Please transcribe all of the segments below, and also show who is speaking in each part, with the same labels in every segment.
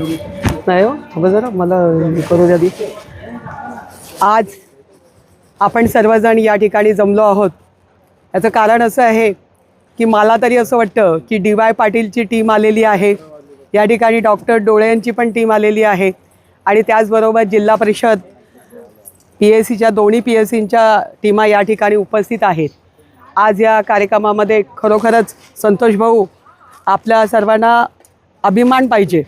Speaker 1: नाही हो थांबा जरा मला करू द्या आज आपण सर्वजण या ठिकाणी जमलो आहोत. याचं कारण असं आहे की मला तरी असं वाटतं की डी वाय पाटीलची टीम आलेली आहे. या ठिकाणी डॉक्टर डोळे यांची पण टीम आलेली आहे. आणि त्याचबरोबर जिल्हा परिषद पी एस सीच्या दोन्ही पी एस सींच्या टीमा या ठिकाणी उपस्थित आहेत. आज या कार्यक्रमामध्ये खरोखरच संतोष भाऊ आपल्या सर्वांना अभिमान पाहिजे.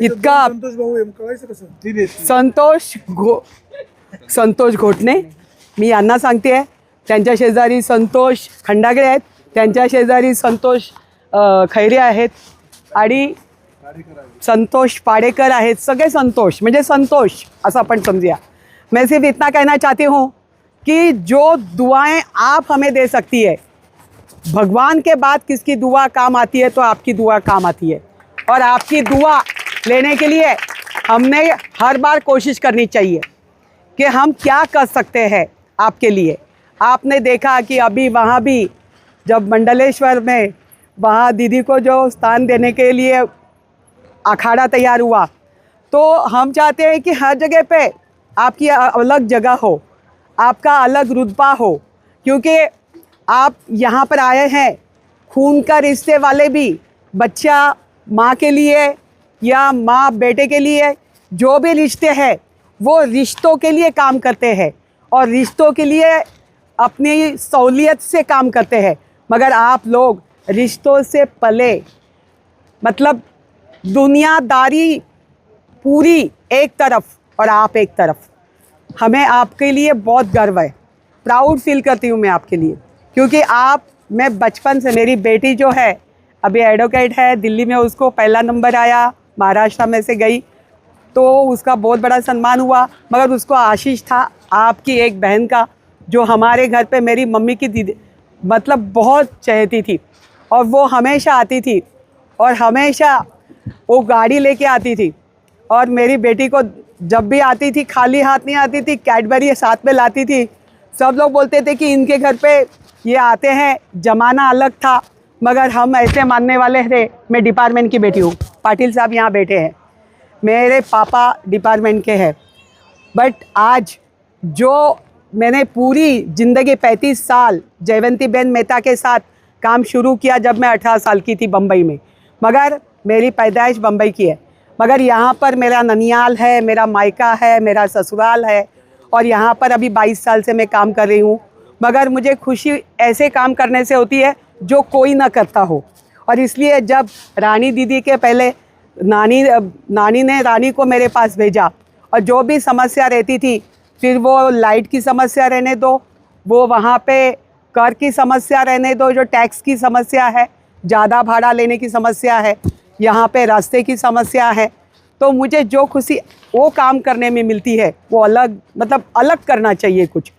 Speaker 1: इतका
Speaker 2: संतोष भाऊ कसं
Speaker 1: संतोष घो संतोष घोटणे? मी यांना सांगते त्यांच्या शेजारी संतोष खंडागळे आहेत त्यांच्या शेजारी संतोष खैरे आहेत आणि संतोष पाडेकर आहेत. सगळे संतोष म्हणजे संतोष असं आपण समझिया मैं सिर्फ़ इतना कहना चाहती हूँ कि जो दुआएँ आप हमें दे सकती है भगवान के बाद किसकी दुआ काम आती है तो आपकी दुआ काम आती है। और आपकी दुआ लेने के लिए हमने हर बार कोशिश करनी चाहिए कि हम क्या कर सकते हैं आपके लिए। आपने देखा कि अभी वहाँ भी जब मंडलेश्वर में वहाँ दीदी को जो स्थान देने के लिए अखाड़ा तैयार हुआ तो हम चाहते हैं कि हर जगह पे आपकी अलग जगह हो, आपका अलग रुतबा हो, क्योंकि आप यहाँ पर आए हैं, खून का रिश्ते वाले भी, बच्चा माँ के लिए या माँ बेटे के लिए जो भी रिश्ते हैं, वो रिश्तों के लिए काम करते हैं और रिश्तों के लिए अपनी सहूलियत से काम करते हैं। मगर आप लोग रिश्तों से पले। मतलब दुनियादारी पूरी एक तरफ़ और आप एक तरफ़। हमें आपके लिए बहुत गर्व है। प्राउड फील करती हूँ मैं आपके लिए। क्योंकि आप, मैं बचपन से, मेरी बेटी जो है, अभी एडवोकेट है, दिल्ली में उसको पहला नंबर आया। महाराष्ट्र में से गई तो उसका बहुत बड़ा सम्मान हुआ। मगर उसको आशीष था आपकी एक बहन का, जो हमारे घर पे मेरी मम्मी की दीदी मतलब बहुत चहती थी। और वो हमेशा आती थी, और हमेशा वो गाड़ी लेके आती थी। और मेरी बेटी को जब भी आती थी, खाली हाथ नहीं आती थी, कैडबरी साथ में लाती थी। सब लोग बोलते थे कि इनके घर पे ये आते हैं, जमाना अलग था, मगर हम ऐसे मानने वाले थे, मैं डिपार्टमेंट की बेटी हूँ। पाटिल साहब यहाँ बैठे हैं। मेरे पापा डिपार्टमेंट के हैं। बट आज जो मैंने पूरी ज़िंदगी पैंतीस साल जयवंती बेन मेहता के साथ काम शुरू किया जब मैं अठारह साल की थी बम्बई में, मगर मेरी पैदाइश बम्बई की है। मगर यहाँ पर मेरा ननियाल है, मेरा मायका है, मेरा ससुराल है, और यहाँ पर अभी बाईस साल से मैं काम कर रही हूँ। मगर मुझे खुशी ऐसे काम करने से होती है जो कोई ना करता हो। और इसलिए जब रानी दीदी के पहले नानी नानी ने रानी को मेरे पास भेजा और जो भी समस्या रहती थी, फिर वो लाइट की समस्या रहने दो, वो वहाँ पे कर की समस्या रहने दो, जो टैक्स की समस्या है, ज़्यादा भाड़ा लेने की समस्या है, यहाँ पे रास्ते की समस्या है तो मुझे जो खुशी वो काम करने में मिलती है, वो अलग मतलब अलग करना चाहिए कुछ,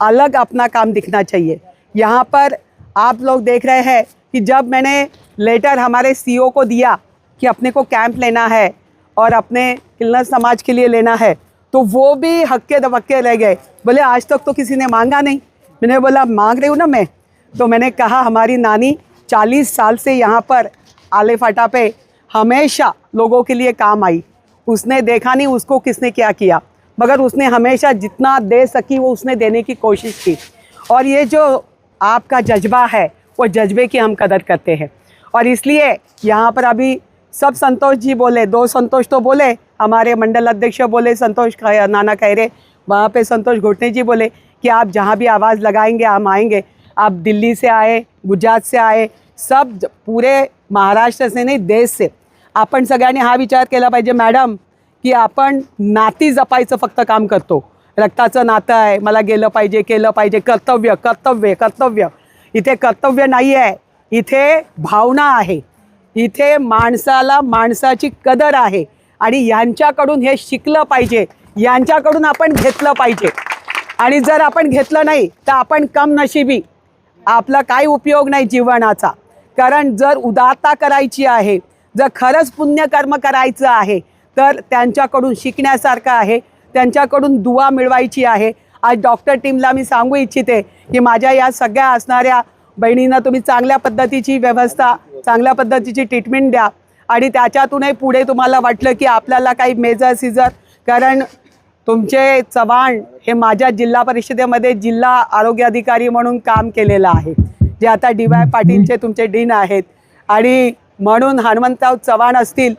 Speaker 1: अलग अपना काम दिखना चाहिए। यहाँ पर आप लोग देख रहे हैं कि जब मैंने लेटर हमारे सीईओ को दिया कि अपने को कैंप लेना है और अपने किलनर समाज के लिए लेना है तो वो भी हक्के दबक्के रह गए। बोले, आज तक तो किसी ने मांगा नहीं। मैंने बोला, मांग रही हूँ ना मैं? तो मैंने कहा, हमारी नानी चालीस साल से यहाँ पर आले फाटा पे हमेशा लोगों के लिए काम आई। उसने देखा नहीं उसको किसने क्या किया, मगर उसने हमेशा जितना दे सकी वो उसने देने की कोशिश की। और ये जो आपका जज्बा है, वो जज्बे की हम कदर करते हैं। और इसलिए यहाँ पर अभी सब संतोष जी बोले, दो संतोष तो बोले, हमारे मंडल अध्यक्ष बोले, संतोष नाना खैरे, वहाँ पे संतोष घोटने जी बोले कि आप जहाँ भी आवाज़ लगाएँगे, हम आएँगे। आप दिल्ली से आए, गुजरात से आए, सब पुरे महाराष्ट्र से नाही, देश से। आपण सगळ्यांनी हा विचार केला पाहिजे, मॅडम, की आपण नाती जपायचं फक्त काम करतो. रक्ताचं नातं आहे, मला गेलं पाहिजे, केलं पाहिजे, कर्तव्य कर्तव्य कर्तव्य. इथे कर्तव्य नाही आहे इथे भावना आहे. इथे माणसाला माणसाची कदर आहे. आणि यांच्याकडून हे शिकलं पाहिजे. यांच्याकडून आपण घेतलं पाहिजे. आणि जर आपण घेतलं नाही तर आपण कम नशिबी आपला काही उपयोग नाही जीवनाचा. कारण जर उदारता करायची आहे जर खरंच पुण्यकर्म करायचं आहे तर त्यांच्याकडून शिकण्यासारखं आहे. त्यांच्याकडून दुवा मिळवायची आहे. आज डॉक्टर टीमला मी सांगू इच्छिते की माझ्या या सगळ्या असणाऱ्या बहिणींना तुम्ही चांगल्या पद्धतीची व्यवस्था चांगल्या पद्धतीची ट्रीटमेंट द्या. आणि त्याच्यातूनही पुढे तुम्हाला वाटलं की आपल्याला काही मेजर सिजर कारण तुमचे चव्हाण हे माझ्या जिल्हा परिषदेमध्ये जिल्हा आरोग्य अधिकारी म्हणून काम केलेलं आहे. जे आता डी वाय पाटीलचे तुमचे डीन आहेत. आणि म्हणून हनुमंतराव चव्हाण असतील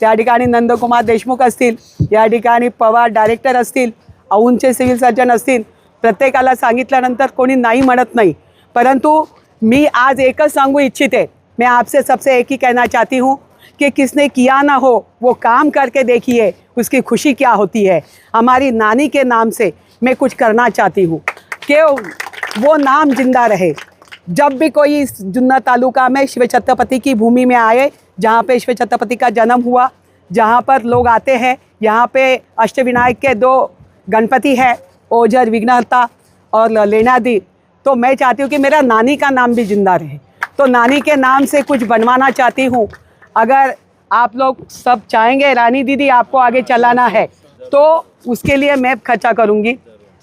Speaker 1: त्या ठिकाणी नंदकुमार देशमुख असतील या ठिकाणी पवार डायरेक्टर असतील औंचे सिव्हिल सर्जन असतील प्रत्येकाला सांगितल्यानंतर कोणी नाही म्हणत नाही. परंतु मी आज एकच सांगू इच्छिते. मैं आपसे सबसे एक ही कहना चाहती हूँ कि किसने किया ना हो, वो काम करके देखिए, उसकी खुशी क्या होती है। हमारी नानी के नाम से मैं कुछ करना चाहती हूँ। कि वो नाम ज़िंदा रहे। जब भी कोई इस जुन्ना तालुका में शिव छत्रपति की भूमि में आए, जहाँ पे शिव छत्रपति का जन्म हुआ, जहाँ पर लोग आते हैं, यहाँ पे अष्टविनायक के दो गणपति है, ओझर विघ्नहर्ता और लेनादी तो मैं चाहती हूँ कि मेरा नानी का नाम भी ज़िंदा रहे। तो नानी के नाम से कुछ बनवाना चाहती हूँ। अगर आप लोग सब चाहेंगे, रानी दीदी आपको आगे चलाना है तो उसके लिए मैं खर्चा करूँगी,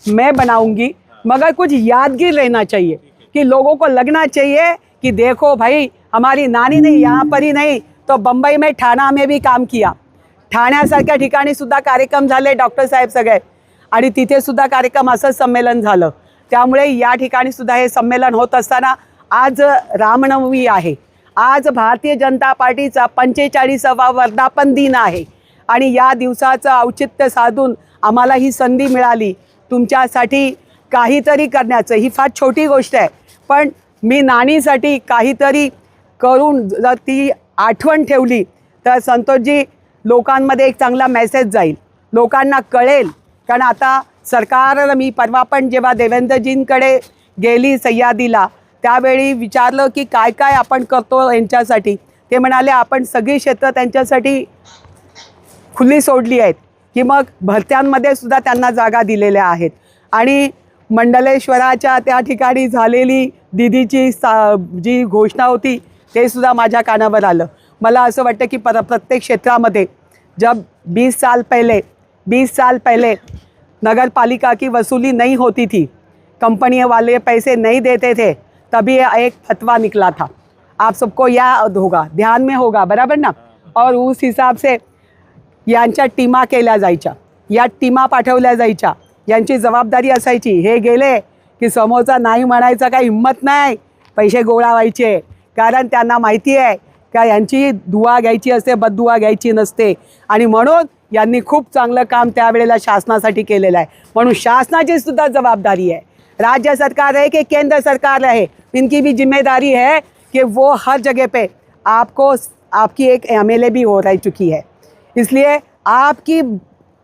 Speaker 1: मैं बनाऊँगी, मगर कुछ यादगिर रहना चाहिए, कि लोगों को लगना चाहिए कि देखो भाई, हमारी नानी ने यहाँ पर ही नहीं तो बंबई में, ठाणा में भी काम किया। ठाण्यासारख्या ठिकाणी सुद्धा कार्यक्रम झाले, डॉक्टर साहेब सगळे। आणि तिथे सुद्धा कार्यक्रम असंच संमेलन झालं। त्यामुळे या ठिकाणी सुद्धा हे संमेलन होत असताना आज रामनवमी आहे. आज भारतीय जनता पार्टीचा पंचेचाळीसावा वर्धापन दिन आहे. आणि या दिवसाचं औचित्य साधून आम्हाला ही संधी मिळाली. तुमच्यासाठी काहीतरी करण्याचं. ही फार छोटी गोष्ट आहे. पण मी नाणीसाठी काहीतरी करून जर ती आठवण ठेवली तर संतोषजी लोकांमध्ये एक चांगला मेसेज जाईल. लोकांना कळेल. कारण आता सरकारला मी परवा पण जेव्हा देवेंद्रजींकडे गेली सह्यादीला त्यावेळी विचारलं की काय काय आपण करतो यांच्यासाठी. ते म्हणाले आपण सगळी क्षेत्र त्यांच्यासाठी खुली सोडली आहेत की मग भरत्यांमध्ये सुद्धा त्यांना जागा दिलेल्या आहेत. आणि मंडलेश्वराच्या त्या ठिकाणी झालेली दिदीची सा जी घोषणा होती ते सुद्धा माझ्या कानावर आलं. मला असं वाटतं की पर प्रत्येक क्षेत्रामध्ये जब बीस साल पहिले बीस साल पहिले नगर पालिका की वसूली नहीं होती थी। कंपनी वाले पैसे नहीं देते थे तभी एक फतवा निकला था। आप सबको याद होगा ध्यान में होगा बराबर ना? और उस हिसाब से यांच्या टीमा केल्या जायच्या या टीमा पाठवल्या जायच्या यांची जबाबदारी असायची. हे गेले की समोरचा नाही म्हणायचा काही हिंमत नाही पैसे गोळा व्हायचे. कारण त्यांना माहिती आहे का यांची दुवा घ्यायची असते बददुवा घ्यायची नसते. आणि म्हणून यांनी खूप चांगलं काम त्यावेळेला शासनासाठी केलेलं आहे. म्हणून शासनाची सुद्धा जबाबदारी आहे. राज्य सरकार है कि केंद्र सरकार है इनकी भी ज़िम्मेदारी है कि वो हर जगह पे आपको, आपकी एक एमएलए भी हो रह चुकी है। इसलिए आपकी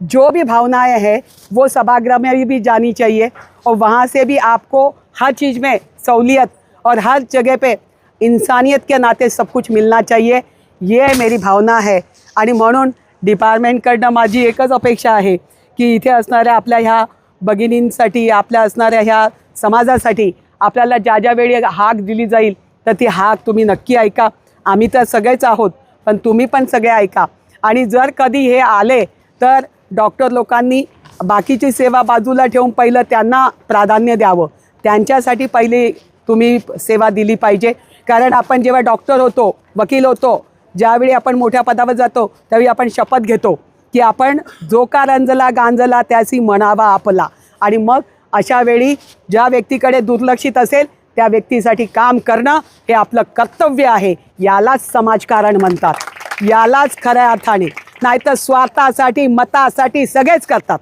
Speaker 1: जो भी भावनाएँ हैं, वो सभागृह में भी भी जानी चाहिए और वहाँ से भी आपको हर चीज़ में सहूलियत और हर जगह पे इंसानियत के नाते सब कुछ मिलना चाहिए। ये मेरी भावना है। आणि म्हणून डिपार्टमेंटकडनं माझी एकच अपेक्षा आहे की इथे असणाऱ्या आपल्या ह्या भगिनींसाठी आपल्या असणाऱ्या ह्या समाजासाठी आपल्याला ज्या ज्या वेळी हाक दिली जाईल तर ती हाक तुम्ही नक्की ऐका. आम्ही तर सगळेच आहोत पण तुम्ही पण सगळे ऐका. आणि जर कधी हे आले तर डॉक्टर लोकांनी बाकीची सेवा बाजूला ठेवून पहिलं त्यांना प्राधान्य द्यावं. त्यांच्यासाठी पहिली तुम्ही सेवा दिली पाहिजे. कारण आपण जेव्हा डॉक्टर होतो वकील होतो ज्यावेळी आपण मोठ्या पदावर जातो त्यावेळी आपण शपथ घेतो की आपण जो का रंजला गांजला त्याची म्हणावा आपला. आणि मग अशा वेळी ज्या व्यक्तीकडे दुर्लक्षित असेल त्या व्यक्तीसाठी काम करणं हे आपलं कर्तव्य आहे. यालाच समाजकारण म्हणतात. यालाच खऱ्या अर्थाने. नाहीतर स्वार्थासाठी मतासाठी सगळेच करतात.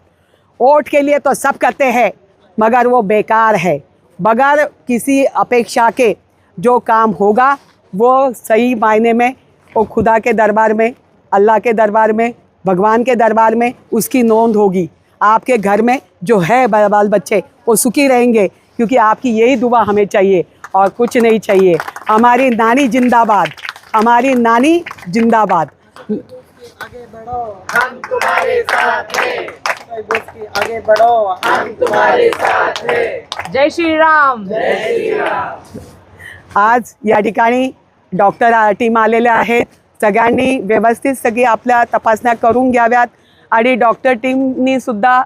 Speaker 1: वोट के लिए तो सब करते हैं मगर वो बेकार है. बगैर किसी अपेक्षा के जो काम होगा वो सही मायने में वो खुदा के दरबार में अल्लाह के दरबार में भगवान के दरबार में उसकी नोंद होगी। आपके घर में जो है बाल बच्चे वो सुखी रहेंगे क्योंकि आपकी यही दुआ हमें चाहिए और कुछ नहीं चाहिए। हमारी नानी जिंदाबाद हमारी नानी जिंदाबाद।
Speaker 3: आगे बढ़ो हम तुम्हारे साथ हैं। दोस्ती आगे बढ़ो हम तुम्हारे साथ हैं।
Speaker 4: जय श्री राम।
Speaker 1: आज या ठिकाणी डॉक्टर टीम आलेल्या आहेत. सगळ्यांनी व्यवस्थित सगळी आपल्या तपासण्या करून घ्याव्यात आणि डॉक्टर टीमनी सुद्धा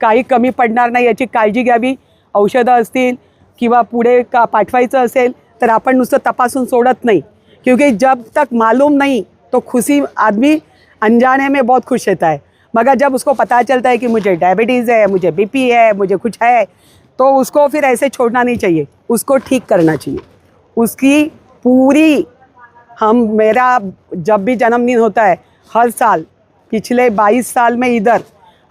Speaker 1: काही कमी पडणार नाही याची काळजी घ्यावी. औषधं असतील किंवा पुढे का पाठवायचं असेल तर आपण नुसतं तपासून सोडत नाही. क्योंकि जब तक मालूम नहीं तो खुशी आदमी अनजाने में बहुत खुश रहता है. मगर जब उसको पता चलता है कि मुझे डायबिटीज़ है मुझे बीपी है मुझे कुछ है तो उसको फिर ऐसे छोड़ना नहीं चाहिए. उसको ठीक करना चाहिए. उसकी पूरी हम, मेरा जब भी जन्मदिन होता है, हर साल, पिछले 22 साल में इधर,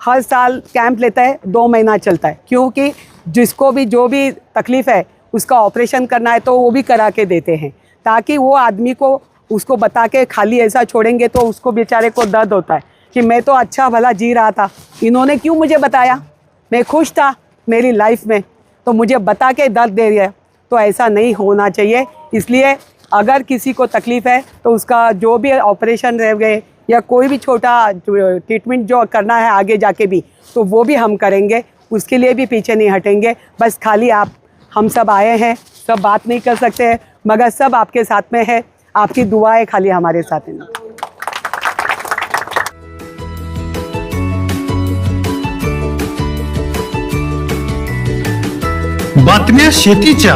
Speaker 1: हर साल कैंप लेता है, दो महीना चलता है। क्योंकि जिसको भी, जो भी तकलीफ़ है, उसका ऑपरेशन करना है तो वो भी करा के देते हैं। ताकि वो आदमी को, उसको बता के खाली ऐसा छोड़ेंगे तो उसको बेचारे को दर्द होता है कि मैं तो अच्छा भला जी रहा था। इन्होंने क्यों मुझे बताया? मैं खुश था मेरी लाइफ में। तो मुझे बता के दर्द दे दिया तो ऐसा नहीं होना चाहिए। इसलिए अगर किसी को तकलीफ़ है तो उसका जो भी ऑपरेशन रह गए या कोई भी छोटा ट्रीटमेंट जो करना है आगे जाके भी तो वो भी हम करेंगे। उसके लिए भी पीछे नहीं हटेंगे। बस खाली आप, हम सब आए हैं, सब बात नहीं कर सकते हैं, मगर सब आपके साथ में है। आपकी दुआएँ खाली हमारे साथ हैं।
Speaker 4: बातम्या शेतीच्या